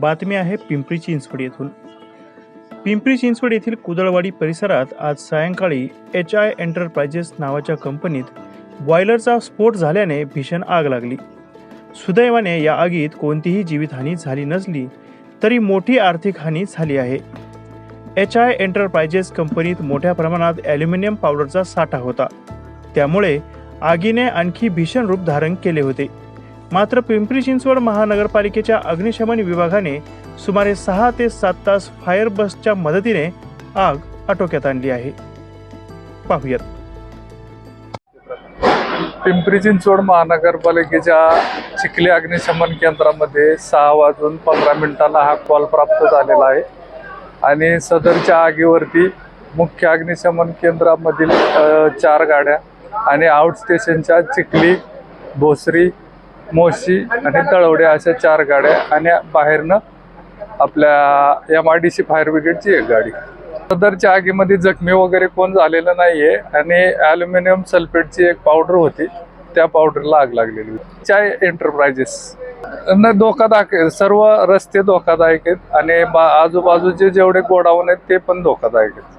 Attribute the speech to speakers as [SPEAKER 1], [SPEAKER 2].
[SPEAKER 1] बातमी आहे पिंपरी चिंचवड येथून. पिंपरी चिंचवड येथील कुदळवाडी परिसरात आज सायंकाळी एच आय एंटरप्राइजेस नावाच्या कंपनीत बॉयलरचा स्फोट झाल्याने भीषण आग लागली. सुदैवाने या आगीत कोणतीही जीवितहानी झाली नसली तरी मोठी आर्थिक हानी झाली आहे. एच आय एंटरप्राइजेस कंपनीत मोठ्या प्रमाणात ॲल्युमिनियम पावडरचा साठा होता. त्यामुळे आगीने आणखी भीषण रूप धारण केले होते. मात्र पिंपरी चिंचवड महानगरपालिकेच्या अग्निशमन विभागाने सुमारे सहा ते सात तास फायर बसच्या मदतीने आग आटोक्यात आणली आहे. पाहूयात.
[SPEAKER 2] पिंपरी चिंचवड महानगरपालिकेच्या चिखली अग्निशमन केंद्रामध्ये सहा वाजून पंधरा मिनिटांना हा कॉल प्राप्त झालेला आहे. आणि सदरच्या आगीवरती मुख्य अग्निशमन केंद्रामधील चार गाड्या आणि आउट स्टेशनच्या चिखली भोसरी मोशी आणि तळवडे अशा चार गाड्या आणि बाहेरनं आपल्या M I D C fire ब्रिगेडची एक गाडी. सदरच्या आगीमध्ये जखमी वगैरे कोण झालेलं नाहीये आणि ॲल्युमिनियम सल्फेटची एक पावडर होती त्या पावडरला आग लागलेली होती. चाय एंटरप्राइजेस न धोकादायक सर्व रस्ते धोकादायक आहेत आणि बा- आजूबाजूचे जेवढे गोडाऊन आहेत ते पण धोकादायक आहेत.